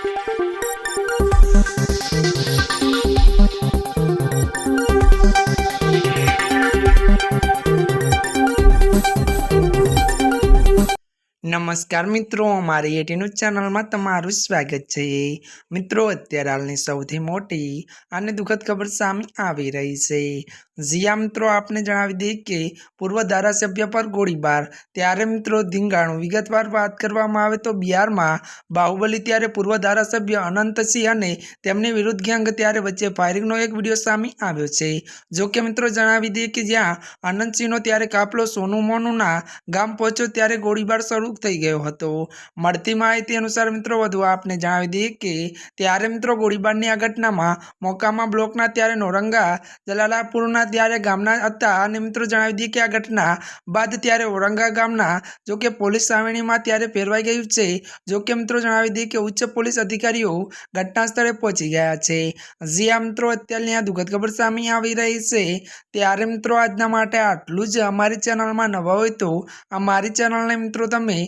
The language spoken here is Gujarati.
Thank you. નમસ્કાર મિત્રો, અમારી એટી ન્યૂઝ ચેનલમાં તમારું સ્વાગત છે. મિત્રો, અત્યારે હાલની સૌથી મોટી અને દુઃખદ ખબર સામે આવી રહી છે. જીયા મિત્રો, આપને જણાવી દઈએ કે પૂર્વ ધારાસભ્ય પર ગોળીબાર. ત્યારે મિત્રો, ધીંગાણું વિગતવાર વાત કરવામાં આવે તો બિહારમાં બાહુબલી ત્યારે પૂર્વ ધારાસભ્ય અનંતસિંહ અને તેમની વિરુદ્ધ ગેંગ ત્યારે વચ્ચે ફાયરિંગનો એક વીડિયો સામે આવ્યો છે. જો કે મિત્રો, જણાવી દઈએ કે જ્યાં અનંતસિંહનો ત્યારે કાફલો સોનું મોનુના ગામ પહોંચ્યો, ત્યારે ગોળીબાર શરૂ થઈ ગયો હતો. મળતી માહિતી અનુસાર મિત્રો, વધુ આપને જણાવી દઈએ કે, ત્યારે મિત્રો ગોળીબારની આ ઘટનામાં મોકામા બ્લોકના ત્યારે નોરંગા, જલાલાપુરના ત્યારે ગામના હતા. અને મિત્રો, જણાવી દઈએ કે આ ઘટના બાદ ત્યારે ઓરંગા ગામના, જો કે પોલીસ સાવરણીમાં ત્યારે ફેરવાઈ ગયું છે. જો કે મિત્રો, જણાવી દઈએ કે ઉચ્ચ પોલીસ અધિકારીઓ ઘટના સ્થળે પહોંચી ગયા છે. જી આ મિત્રો, અત્યારની આ દુઃખદ ખબર સામે આવી રહી છે. ત્યારે મિત્રો, આજના માટે આટલું જ. અમારી ચેનલમાં નવા હોય તો અમારી ચેનલને મિત્રો, તમે